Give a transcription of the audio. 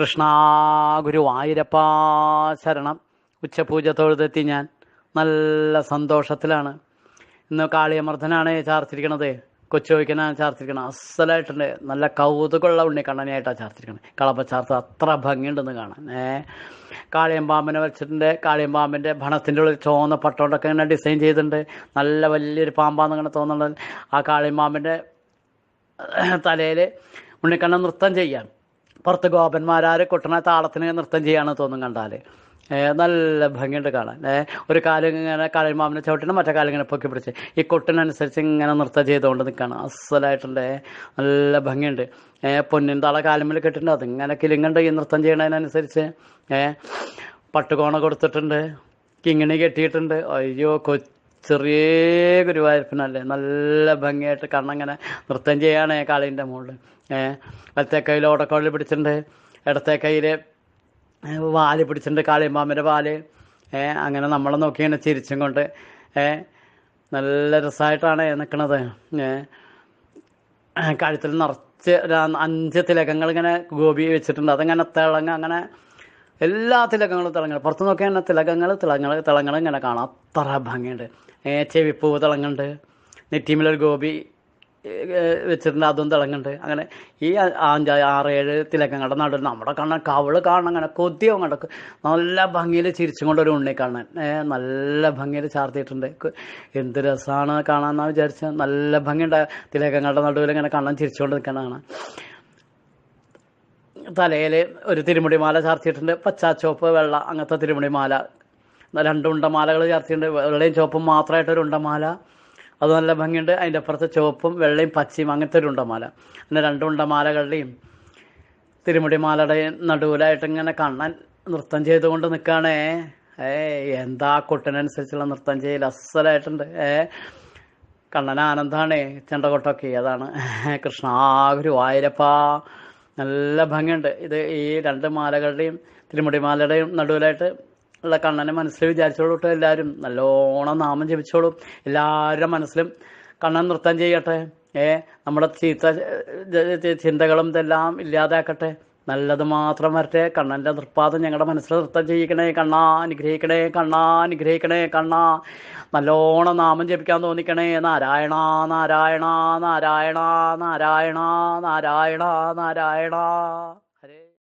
കൃഷ്ണ ഗുരുവായൂരപ്പ ശരണം. ഉച്ചപൂജ തൊഴുതെത്തി ഞാൻ. നല്ല സന്തോഷത്തിലാണ്. ഇന്ന് കാളിയമർദ്ദനാണ് ചാർത്തിരിക്കണത്. കൊച്ചുവയ്ക്കനാണ് ചാർത്തിരിക്കണത്. അസലായിട്ടുണ്ട്. നല്ല കൗതുകമുള്ള ഉണ്ണിക്കണ്ണനായിട്ടാണ് ചാർത്തിരിക്കണത്. ചാർത്ത അത്ര ഭംഗിയുണ്ടെന്ന് കാണാൻ. ഏ? കാളിയമ്പാമ്പിനെ വെച്ചിട്ടുണ്ട് കാളിയമ്പാമ്പിന്റെ ഭണത്തിന്റെ ഉള്ളിൽ ചോന്ന പട്ടോണ്ടൊക്കെ ഇങ്ങനെ ഡിസൈൻ ചെയ്തിട്ടുണ്ട്. നല്ല വലിയൊരു പാമ്പാന്ന് ഇങ്ങനെ തോന്നുന്നുണ്ട്. ആ കാളിയമ്പാമ്പിന്റെ തലയിൽ ഉണ്ണിക്കണ്ണൻ നൃത്തം ചെയ്യാൻ. പുറത്ത് ഗോപന്മാരാർ കൊട്ടണ താളത്തിന് നൃത്തം ചെയ്യാണ് തോന്നും കണ്ടാൽ നല്ല ഭംഗിയുണ്ട് കാണാൻ. ഒരു കാലം ഇങ്ങനെ കളിമാമിനെ ചവിട്ടിന് മറ്റേ കാലം ഇങ്ങനെ പൊക്കി പിടിച്ച് ഈ കൊട്ടിനനുസരിച്ച് ഇങ്ങനെ നൃത്തം ചെയ്തുകൊണ്ട് നിൽക്കുകയാണ് അസലായിട്ടുണ്ട്. നല്ല ഭംഗിയുണ്ട്. പൊന്നിൻ തള കാലുമ്പിൽ കെട്ടിട്ടുണ്ട്. അതിങ്ങനെ കിലുങ്ങുണ്ട് ഈ നൃത്തം ചെയ്യണതിനനുസരിച്ച്. പട്ടുകോണ കൊടുത്തിട്ടുണ്ട്. കിങ്ങിണി കെട്ടിയിട്ടുണ്ട്. അയ്യോ കൊ ചെറിയ ഗുരുവായൂരപ്പനല്ലേ നല്ല ഭംഗിയായിട്ട് കണ്ണങ്ങനെ നൃത്തം ചെയ്യാണ് കാളീന്റെ മുകളിൽ വലത്തെ കയ്യിൽ ഓടക്കോളിൽ പിടിച്ചിട്ടുണ്ട്. ഇടത്തെ കയ്യിൽ വാൽ പിടിച്ചിട്ടുണ്ട് കാളിയമ്മാമ്മന്റെ വാൽ. അങ്ങനെ നമ്മളെ നോക്കിയാണ് ചിരിച്ചും കൊണ്ട് നല്ല രസമായിട്ടാണ് നിൽക്കണത് കഴുത്തിൽ നിറച്ച് അഞ്ച് തിലകങ്ങൾ ഇങ്ങനെ ഗോപി വെച്ചിട്ടുണ്ട്. അതങ്ങനെ തിളങ്ങ അങ്ങനെ എല്ലാ തിലകങ്ങളും തിളങ്ങൾ പുറത്ത് നോക്കിയാൽ തിലകങ്ങൾ തിളങ്ങൾ തിളങ്ങൾ ഇങ്ങനെ കാണാം. അത്ര ഭംഗിയുണ്ട്. ചെവിപ്പൂവ് തിളങ്ങുണ്ട് നെറ്റിമിലൊരു ഗോപി വെച്ചിട്ടുണ്ട്. അതും തിളങ്ങുന്നുണ്ട്. അങ്ങനെ ഈ അഞ്ച് ആറ് ഏഴ് തിലകങ്ങളുടെ നടുവിൽ നമ്മുടെ കാണാൻ കവൾ കാണാൻ അങ്ങനെ കൊതിയോ കണ്ടക്ക് നല്ല ഭംഗിയിൽ ചിരിച്ചും കൊണ്ടൊരു ഉണ്ണി കാണാൻ. നല്ല ഭംഗിയിൽ ചാർത്തിയിട്ടുണ്ട്. എന്ത് രസമാണ് കാണാമെന്നാണ് വിചാരിച്ചത്. നല്ല ഭംഗിയുണ്ട്. തിലകങ്ങളുടെ നടുവിൽ ഇങ്ങനെ കാണാൻ ചിരിച്ചുകൊണ്ട് നിൽക്കുന്നതാണ്. തലയിൽ ഒരു തിരുമുടിമാല ചാർത്തിയിട്ടുണ്ട്. പച്ച ചുവപ്പ് വെള്ള അങ്ങനത്തെ തിരുമുടിമാല. രണ്ട് ഉണ്ടമാലകൾ ചാർത്തിയിട്ടുണ്ട്. വെള്ളയും ചുവപ്പും മാത്രമായിട്ട് ഒരു ഉണ്ടമാല. അത് നല്ല ഭംഗിയുണ്ട്. അതിന്റെ അപ്പുറത്ത് ചുവപ്പും വെള്ളയും പച്ചയും അങ്ങനത്തെ ഒരു ഉണ്ടമാല. പിന്നെ രണ്ട് ഉണ്ടമാലകളുടെയും തിരുമുടിമാലയുടെ നടുവിലായിട്ട് ഇങ്ങനെ കണ്ണൻ നൃത്തം ചെയ്തുകൊണ്ട് നിൽക്കുകയാണേ ഏ എന്താ കൊട്ടിനനുസരിച്ചുള്ള നൃത്തം ചെയ്യൽ അസലായിട്ടുണ്ട്. ഏ കണ്ണൻ ആനന്ദാണേ ചെണ്ടകൊട്ടൊക്കെ. അതാണ് കൃഷ്ണ ഗുരുവായൂരപ്പ നല്ല ഭംഗിയുണ്ട്. ഇത് ഈ രണ്ട് മാലകളുടെയും തിരുമുടിമാലയുടെയും നടുവിലായിട്ട് ഉള്ള കണ്ണനെ മനസ്സിൽ വിചാരിച്ചോളൂട്ടോ എല്ലാവരും. നല്ലോണം നാമം ജപിച്ചോളൂ. എല്ലാവരുടെ മനസ്സിലും കണ്ണൻ നൃത്തം ചെയ്യട്ടെ. ഏ നമ്മുടെ ചീത്ത ചിന്തകളും ഇതെല്ലാം ഇല്ലാതാക്കട്ടെ. നല്ലത് മാത്രം വരട്ടെ. കണ്ണന്റെ നിർപ്പാദം ഞങ്ങളുടെ മനസ്സിൽ നൃത്തം ചെയ്യിക്കണേ കണ്ണാ. അനുഗ്രഹിക്കണേ കണ്ണാ. അനുഗ്രഹിക്കണേ കണ്ണാ. നല്ലോണം നാമം ജപിക്കാൻ തോന്നിക്കണേ. നാരായണ നാരായണ നാരായണ നാരായണ നാരായണ നാരായണ.